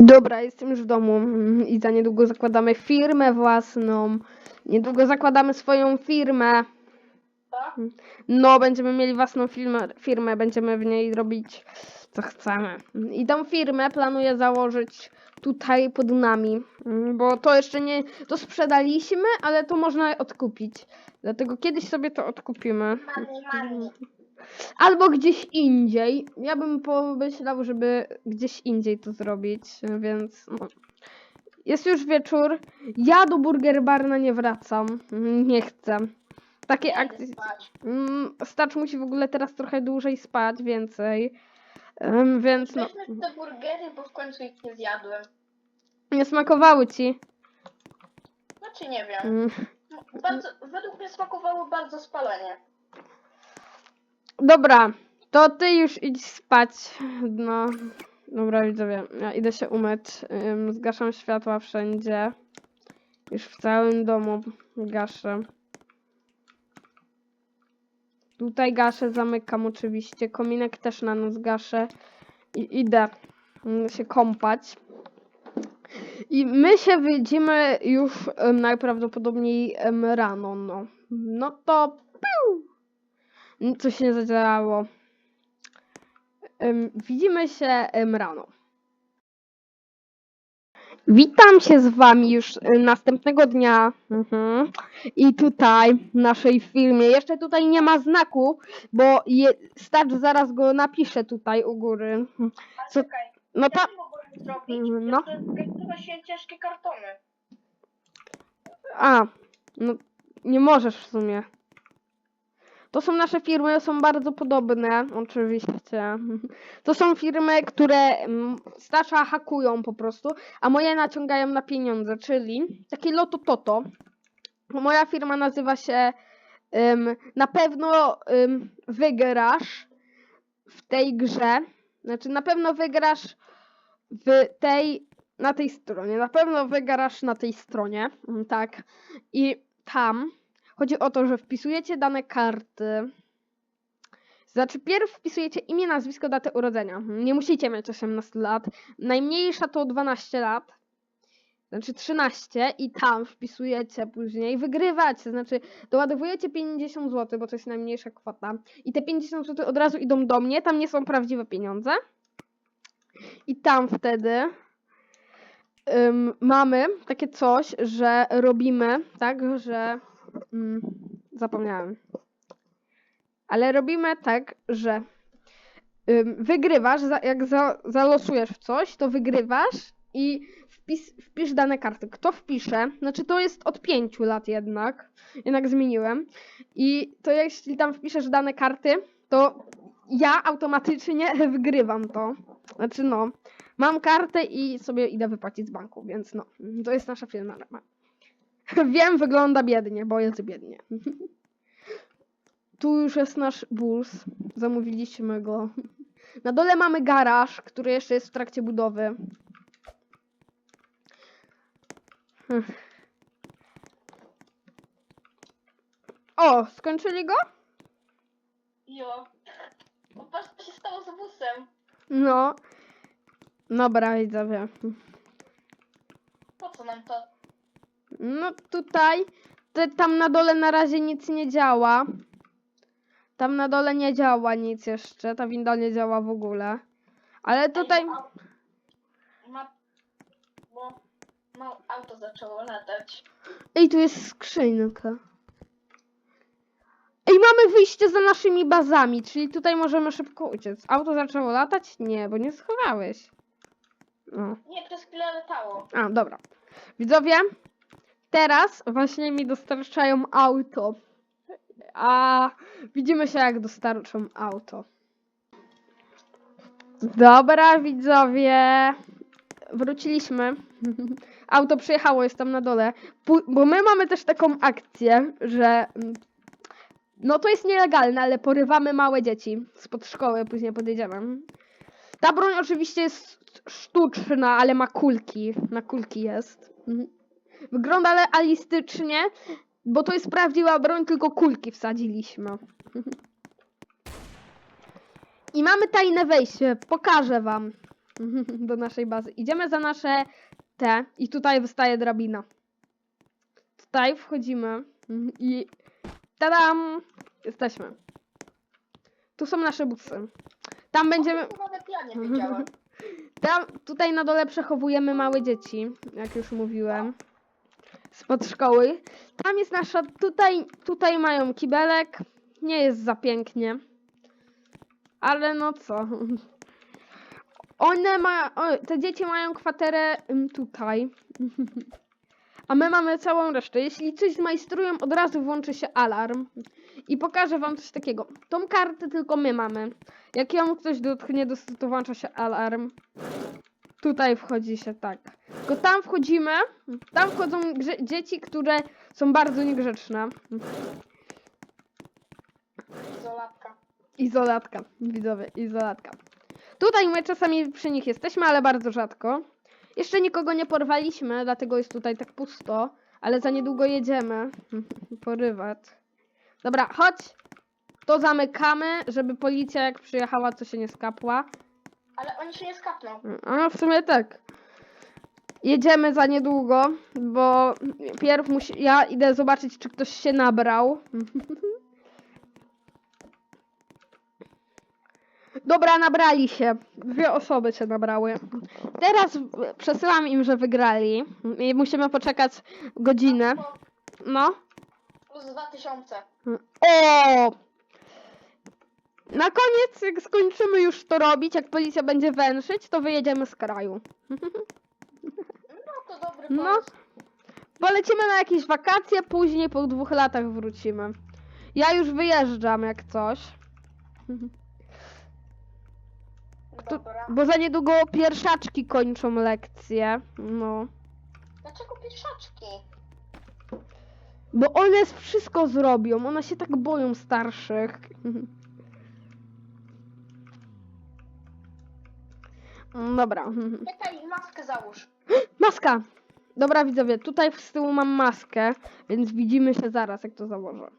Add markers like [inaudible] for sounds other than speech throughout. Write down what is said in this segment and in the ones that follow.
Dobra, jestem już w domu i za niedługo zakładamy firmę własną. Niedługo zakładamy swoją firmę. Tak? No, będziemy mieli własną firmę, firmę, będziemy w niej robić co chcemy. I tą firmę planuję założyć tutaj pod nami, bo to jeszcze nie, to sprzedaliśmy, ale to można odkupić. Dlatego kiedyś sobie to odkupimy. Mami, mami. Albo gdzieś indziej. Ja bym pomyślał, żeby gdzieś indziej to zrobić, więc no. Jest już wieczór. Ja do Burger Barna nie wracam. Nie chcę. Takie akcje. Mm, Stacz musi w ogóle teraz trochę dłużej spać, więcej. Em, więc no. Te burgery, bo w końcu ich nie zjadłem. Nie smakowały ci. Znaczy nie wiem. Mm. Bardzo, według mnie smakowało bardzo spalenie. Dobra, to ty już idź spać. No, dobra widzowie, ja idę się umyć. Ym, zgaszam światła wszędzie. Już w całym domu gaszę. Tutaj gaszę, zamykam oczywiście. Kominek też na noc gaszę. I idę mm, się kąpać. I my się widzimy już najprawdopodobniej rano, no. No to piu! Co się zadziało. Widzimy się rano. Witam się z wami już y, następnego dnia. Mhm. I tutaj w naszej filmie. Jeszcze tutaj nie ma znaku, bo je, stacz zaraz go napiszę tutaj u góry. A Co- No ta. to zrobić. No. Zgadują się ciężkie kartony. A, no nie możesz w sumie. To są nasze firmy, są bardzo podobne, oczywiście. To są firmy, które mm, Stasza hakują po prostu, a moje naciągają na pieniądze, czyli takie loto toto. Moja firma nazywa się ym, na pewno ym, wygrasz w tej grze. Znaczy na pewno wygrasz w tej na tej stronie. Na pewno wygrasz na tej stronie. Mm, Tak. I tam chodzi o to, że wpisujecie dane karty. Znaczy, pierw wpisujecie imię, nazwisko, datę urodzenia. Nie musicie mieć 18 lat. Najmniejsza to 12 lat. Znaczy 13 i tam wpisujecie później. Wygrywacie, znaczy doładowujecie 50 zł, bo to jest najmniejsza kwota. I te 50 zł od razu idą do mnie. Tam nie są prawdziwe pieniądze. I tam wtedy ym, mamy takie coś, że robimy tak, że. Mm, zapomniałem. Ale robimy tak, że ym, wygrywasz, za, jak za, zalosujesz w coś, to wygrywasz i wpis, wpisz dane karty. Kto wpisze, znaczy to jest od 5 lat jednak, jednak zmieniłem. I to jeśli tam wpiszesz dane karty, to ja automatycznie [laughs] wygrywam to. Znaczy no, mam kartę i sobie idę wypłacić z banku, więc no, to jest nasza firma. [laughs] Wiem, wygląda biednie, bo jest biednie. [laughs] Tu już jest nasz bus. Zamówiliśmy go. [laughs] Na dole mamy garaż, który jeszcze jest w trakcie budowy. [sighs] O, skończyli go? Jo. No patrz, co się stało z busem. No. Dobra, widzowie. Po co nam to? No tutaj, te, tam na dole na razie nic nie działa. Tam na dole nie działa nic jeszcze, ta winda nie działa w ogóle. Ale tutaj, bo Ma... Auto zaczęło latać. ej, tu jest skrzynka. Ej, mamy wyjście za naszymi bazami, czyli tutaj możemy szybko uciec. Auto zaczęło latać? Nie, bo nie schowałeś. No. Nie, przez chwilę latało. A, dobra. Widzowie, teraz właśnie mi dostarczają auto. A widzimy się, jak dostarczą auto. Dobra, widzowie. Wróciliśmy. [laughs] Auto przyjechało, jest tam na dole. Bo my mamy też taką akcję, że. mm, No to jest nielegalne, ale porywamy małe dzieci spod szkoły, później podjedziemy. Ta broń oczywiście jest sztuczna, ale ma kulki. Na kulki jest. Mhm. Wygląda realistycznie, bo to jest prawdziwa broń, tylko kulki wsadziliśmy. I mamy tajne wejście. Pokażę wam. [laughs] do naszej bazy. Idziemy za nasze te i tutaj wystaje drabina. Tutaj wchodzimy i tadam! Jesteśmy. Tu są nasze busy. Tam będziemy... [laughs] Tam, tutaj na dole przechowujemy małe dzieci, jak już mówiłem. Spod szkoły. Tam jest nasza, tutaj, tutaj mają kibelek. Nie jest za pięknie. Ale no co. One ma, o, te dzieci mają kwaterę ym, tutaj. A my mamy całą resztę. Jeśli coś zmajstrują, od razu włączy się alarm. I pokażę wam coś takiego. Tą kartę tylko my mamy. Jak ją ktoś dotknie, to włącza się alarm. Tutaj wchodzi się tak. Tylko tam wchodzimy. Tam wchodzą dzieci, które są bardzo niegrzeczne. Izolatka. Izolatka, widzowie, izolatka. Tutaj my czasami przy nich jesteśmy, ale bardzo rzadko. Jeszcze nikogo nie porwaliśmy, dlatego jest tutaj tak pusto, ale za niedługo jedziemy. [laughs] Porywać. Dobra, chodź. To zamykamy, żeby policja jak przyjechała, to się nie skapła. Ale oni się nie skapną. A w sumie tak. Jedziemy za niedługo, bo pierw musi... ja idę zobaczyć, czy ktoś się nabrał. Dobra, nabrali się. Dwie osoby się nabrały. Teraz przesyłam im, że wygrali. I musimy poczekać godzinę. No. Plus 2000. O! Na koniec, jak skończymy już to robić, jak policja będzie węszyć, to wyjedziemy z kraju. [laughs] No to dobry No. pomysł. Polecimy na jakieś wakacje, później po dwóch latach wrócimy. Ja już wyjeżdżam jak coś. To, Dobra. bo za niedługo pierwszaczki kończą lekcje. No. Dlaczego pieszaczki? Bo one wszystko zrobią. One się tak boją starszych. Dobra. Czekaj, maskę załóż. [gasps] Maska! Dobra widzowie, tutaj z tyłu mam maskę, więc widzimy się zaraz, jak to założę.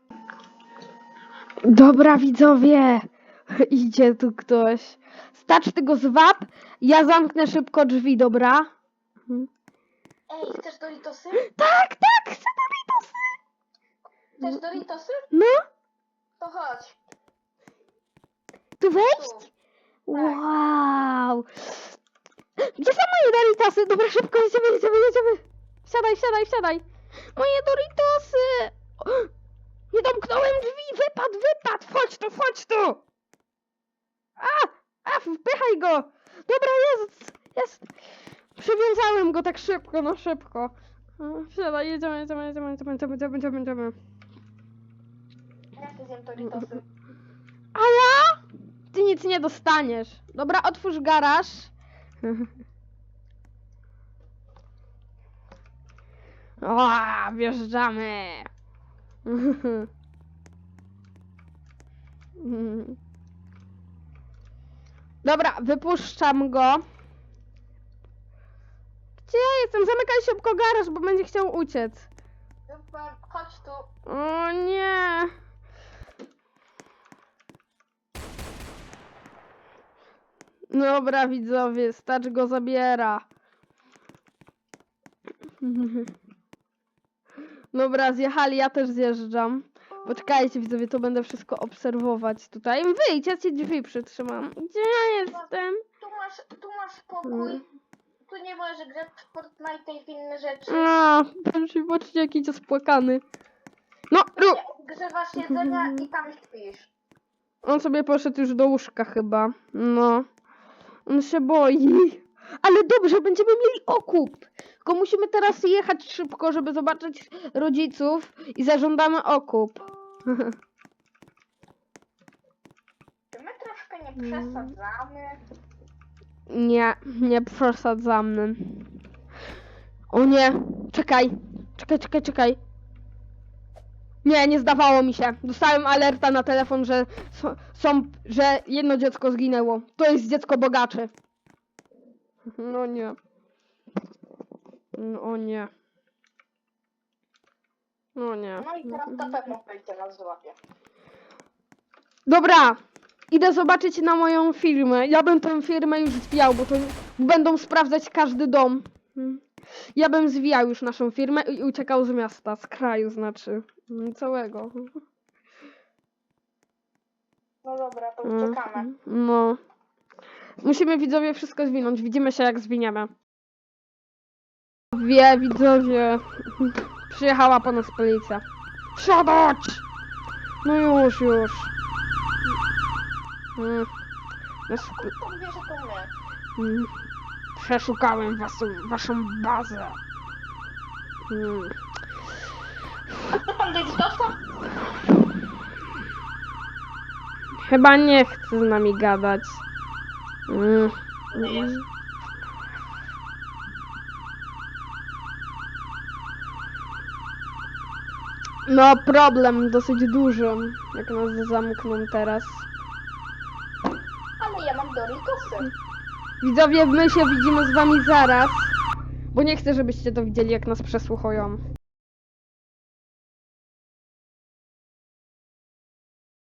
Dobra widzowie! [laughs] Idzie tu ktoś. Stacz tego zwab, ja zamknę szybko drzwi, dobra? Ej, chcesz Doritosy? Tak, tak, chcę Doritosy! Chcesz Doritosy? No, To chodź. tu wejść? Tu. Wow! Gdzie są moje Doritosy? Dobra, szybko, jedziemy, jedziemy, jedziemy. Wsiadaj, wsiadaj, wsiadaj. Moje Doritosy! Nie domknąłem drzwi, wypad, wypad, wchodź tu, wchodź tu! A, a, wpychaj go! Dobra, jest, jest. Przywiązałem go tak szybko, no szybko. Wsiadaj, jedziemy, jedziemy, jedziemy, jedziemy, jedziemy, jedziemy, jedziemy, jedziemy. Ja chcę zjem Doritosy. A ja? Ty nic nie dostaniesz. Dobra, otwórz garaż. [laughs] O, wjeżdżamy. [laughs] Dobra, wypuszczam go. Gdzie ja jestem? Zamykaj szybko garaż, bo będzie chciał uciec. Chodź tu. O nie. Dobra, widzowie, stacz go zabiera. Dobra, zjechali, ja też zjeżdżam. Poczekajcie, widzowie, to będę wszystko obserwować tutaj. Wyjdź, ja ci drzwi przytrzymam. Gdzie ja jestem? Tu masz, tu masz pokój. Mm. Tu nie możesz grać w Fortnite i w inne rzeczy. A, patrzcie, patrzcie, jaki to spłakany. No, ru. Grzewasz jedzenia i tam śpisz. On sobie poszedł już do łóżka chyba. No. On się boi. Ale dobrze, będziemy mieli okup. Tylko musimy teraz jechać szybko, żeby zobaczyć rodziców i zażądamy okup. Czy my troszkę nie przesadzamy? Nie, nie przesadzamy. O nie, czekaj. Czekaj, czekaj, czekaj. Nie, nie zdawało mi się. Dostałem alerta na telefon, że są, są że jedno dziecko zginęło. To jest dziecko bogaczy. No nie. No nie. No nie. No i teraz na pewno nas złapie. Dobra. Idę zobaczyć na moją firmę. Ja bym tę firmę już zwijał, bo to będą sprawdzać każdy dom. Mm. Ja bym zwijał już naszą firmę i uciekał z miasta, z kraju znaczy. Mm, Całego. No dobra, to Mm, czekamy. No. Musimy widzowie wszystko zwinąć. Widzimy się jak zwiniemy. Wie, widzowie. Przyjechała po nas policja. Siadać! No już, już. Mm. Nasz wiesz, że to mnie. mm. Przeszukałem waszą, waszą bazę. Mm. Chce pan dojść dostał? Chyba nie chce z nami gadać. Mm. Nie jest. No, problem dosyć duży, jak nas zamkną teraz. Ale ja mam Doritosy. Widzowie, my się widzimy z wami zaraz, bo nie chcę, żebyście to widzieli, jak nas przesłuchują.